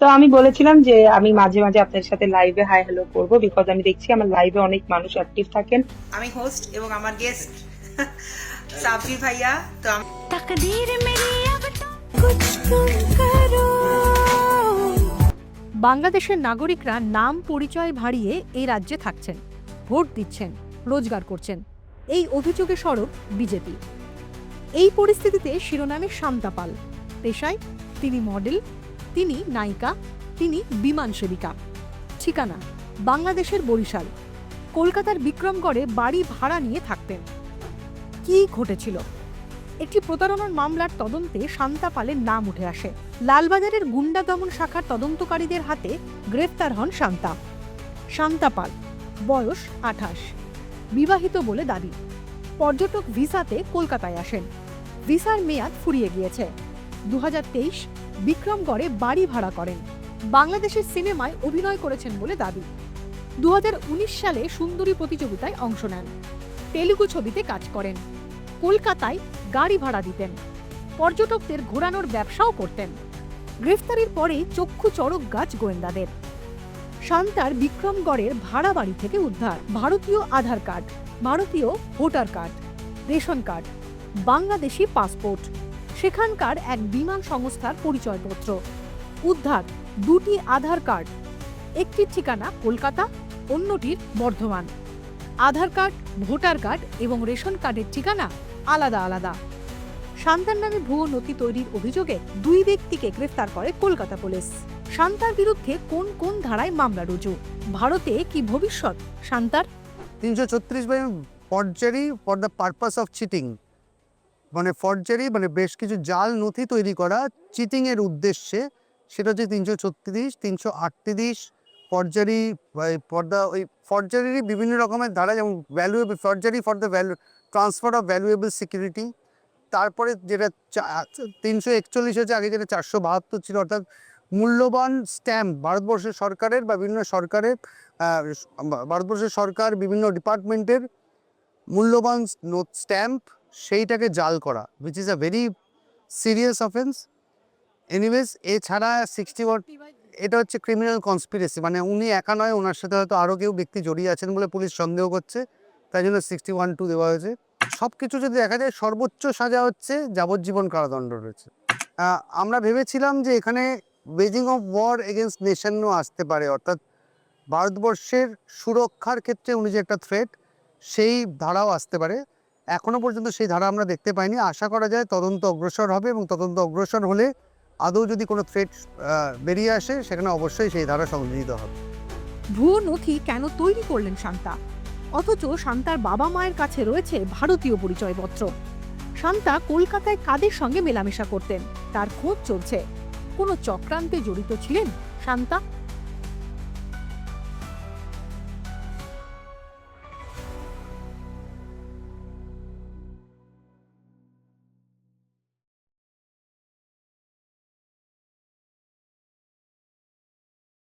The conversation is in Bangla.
তো আমি বলেছিলাম যে আমি মাঝে মাঝে আপনার সাথে লাইভে হাই হ্যালো করব বিকজ আমি দেখছি আমার লাইভে অনেক মানুষ অ্যাক্টিভ থাকেন আমি হোস্ট এবং আমার গেস্ট সাবজি ভাইয়া তো আমি तकदीर मेरी अब तो कुछ तुम करो বাংলাদেশের নাগরিকরা নাম পরিচয় ভাড়িয়ে এই রাজ্যে থাকছেন ভোট দিচ্ছেন রোজগার করছেন এই অভিযোগে সরব বিজেপি এই পরিস্থিতিতে শিরোনামে শান্তা পাল পেশায় তিনি মডেল তিনি নায়িকা, তিনি বিমান সেবিকা। ঠিকানা, বাংলাদেশের বরিশাল। কলকাতার বিক্রমগড়ে বাড়ি ভাড়া নিয়ে থাকতেন। কি ঘটেছিল? একটি প্রতারণার মামলার তদন্তে শান্তা পালের নাম উঠে আসে। লালবাজারের গুন্ডা দমন শাখার তদন্তকারীদের হাতে গ্রেফতার হন শান্তা। শান্তা পাল, বয়স আঠাশ। বিবাহিত বলে দাবি। পর্যটক ভিসাতে কলকাতায় আসেন। ভিসার মেয়াদ ফুরিয়ে গিয়েছে। দু হাজার তেইশ বিক্রমগড়ে বাড়ি ভাড়া করেন। বাংলাদেশের সিনেমায় অভিনয় করেছেন বলে দাবি। দু সালে সুন্দরী প্রতিযোগিতায় অংশ নেন। তেলুগু ছবিতে কাজ করেন। কলকাতায় গাড়ি ভাড়া দিতেন। পর্যটকদের ঘোরানোর ব্যবসাও করতেন। গ্রেফতারির পরেই চক্ষু চড়ক গাছ গোয়েন্দাদের। শান্তার বিক্রমগড়ের ভাড়া বাড়ি থেকে উদ্ধার। ভারতীয় আধার কার্ড, ভারতীয় voter card, ration card, Bangladeshi passport. সেখানকার এক বিমান সংস্থার পরিচয়পত্র। উদ্ধার, দুটি আধার কার্ড একটির ঠিকানা কলকাতা, অন্যটির Bardhaman. Aadhaar card, voter card এবং রেশন কার্ডের ঠিকানা আলাদা আলাদা। শান্তার নামে ভুয়ো নথি তৈরির অভিযোগে দুই ব্যক্তিকে গ্রেফতার করে কলকাতা পুলিশ। শান্তার বিরুদ্ধে কোন কোন ধারায় মামলা রুজু? ভারতে কি ভবিষ্যৎ? শান্তার তিনশো ছত্রিশ by forgery for the purpose of cheating মানে ফর্জারি মানে বেশ কিছু জাল নথি তৈরি করা চিটিংয়ের উদ্দেশ্যে, সেটা হচ্ছে তিনশো ছত্রিশ, তিনশো আটত্রিশ ফর্জারি পর্দা ওই ফর্জারিরই বিভিন্ন রকমের ধারা, যেমন valuable forgery for the value transfer of valuable security তারপরে যেটা তিনশো একচল্লিশ হচ্ছে আগে যেটা চারশো বাহাত্তর ছিল, অর্থাৎ মূল্যবান স্ট্যাম্প ভারতবর্ষের সরকারের বা বিভিন্ন সরকারের ভারতবর্ষের সরকার বিভিন্ন ডিপার্টমেন্টের মূল্যবান স্ট্যাম্প সেইটাকে জাল করা which is a very serious offence anyways এছাড়া সিক্সটি ওয়ান এটা হচ্ছে ক্রিমিনাল কনস্পিরেসি মানে উনি একা নয়, ওনার সাথে হয়তো আরও কেউ ব্যক্তি জড়িয়ে আছেন বলে পুলিশ সন্দেহ করছে, তাই জন্য সিক্সটি ওয়ান টু দেওয়া হয়েছে। সব কিছু যদি দেখা যায়, সর্বোচ্চ সাজা হচ্ছে যাবজ্জীবন কারাদণ্ড রয়েছে। আমরা ভেবেছিলাম যে এখানে বেজিং অফ ওয়ার এগেনস্ট নেশনও আসতে পারে, অর্থাৎ ভারতবর্ষের সুরক্ষার ক্ষেত্রে উনি যে একটা থ্রেট সেই ধারাও আসতে পারে। এখনও পর্যন্ত সেই ধারা আমরা দেখতে পাইনি। আশা করা যায় তদন্ত অগ্রসর হবে এবং তদন্ত অগ্রসর হলে আদৌ যদি কোনো থ্রেট বেরিয়ে আসে, সেখানে অবশ্যই সেই ধারা সংযোজিত হবে। ভুয়ো নথি কেন তৈরি করলেন শান্তা? অথচ শান্তার বাবা মায়ের কাছে রয়েছে ভারতীয় পরিচয়পত্র। শান্তা কলকাতায় কাদের সঙ্গে মেলামেশা করতেন? তার খোঁজ চলছে। কোনো চক্রান্তে জড়িত ছিলেন শান্তা?